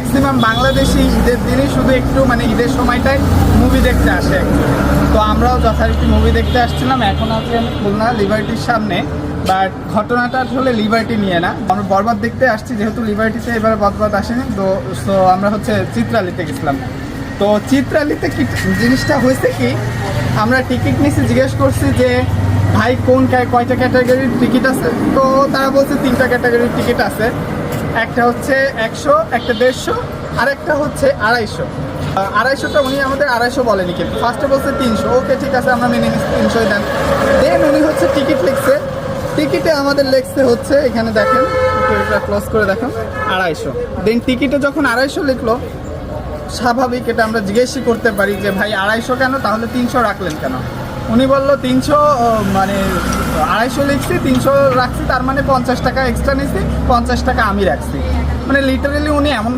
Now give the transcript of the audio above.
Maximum Bangladeshi ঈদের দিনই শুধু একটু মানে ঈদের সময়টায় মুভি দেখতে আসে। তো আমরাও যথারীতি মুভি দেখতে আসছিলাম, এখন আছি আমি খুলনা লিবার্টির সামনে। বাট ঘটনাটা আসলে লিবার্টি নিয়ে না। আমরা বরবাদ দেখতে আসছি, যেহেতু লিবার্টিতে এবার বরবাদ আসেনি। তো তো আমরা হচ্ছে চিত্রালিতে গেছিলাম। তো চিত্রালিতে কি জিনিসটা হয়েছে কি, আমরা টিকিট নিচে জিজ্ঞেস করছি যে, ভাই, কোন কয়টা ক্যাটাগরির টিকিট আছে? তো তারা বলছে, তিনটা ক্যাটাগরির টিকিট আছে। একটা হচ্ছে একশো, একটা দেড়শো আর একটা হচ্ছে আড়াইশো। আড়াইশোটা উনি আমাদের আড়াইশো বলেনি কিন্তু। ফার্স্টে বলছে তিনশো। ওকে ঠিক আছে, আমরা মেনে তিনশোই দেন। দেন উনি হচ্ছে টিকিট লিখছে। টিকিটে আমাদের লেখছে হচ্ছে, এখানে দেখেন ক্লোজ করে দেখেন, আড়াইশো। দেন টিকিটে যখন আড়াইশো লিখলো, স্বাভাবিক এটা আমরা জিজ্ঞেসই করতে পারি যে, ভাই, আড়াইশো কেন? তাহলে তিনশো রাখলেন কেন? উনি বলল, তিনশো মানে আড়াইশো লিখছি, তিনশো রাখছি, তার মানে পঞ্চাশ টাকা এক্সট্রা নিচ্ছি পঞ্চাশ টাকা আমি রাখছি। মানে লিটারেলি উনি এমন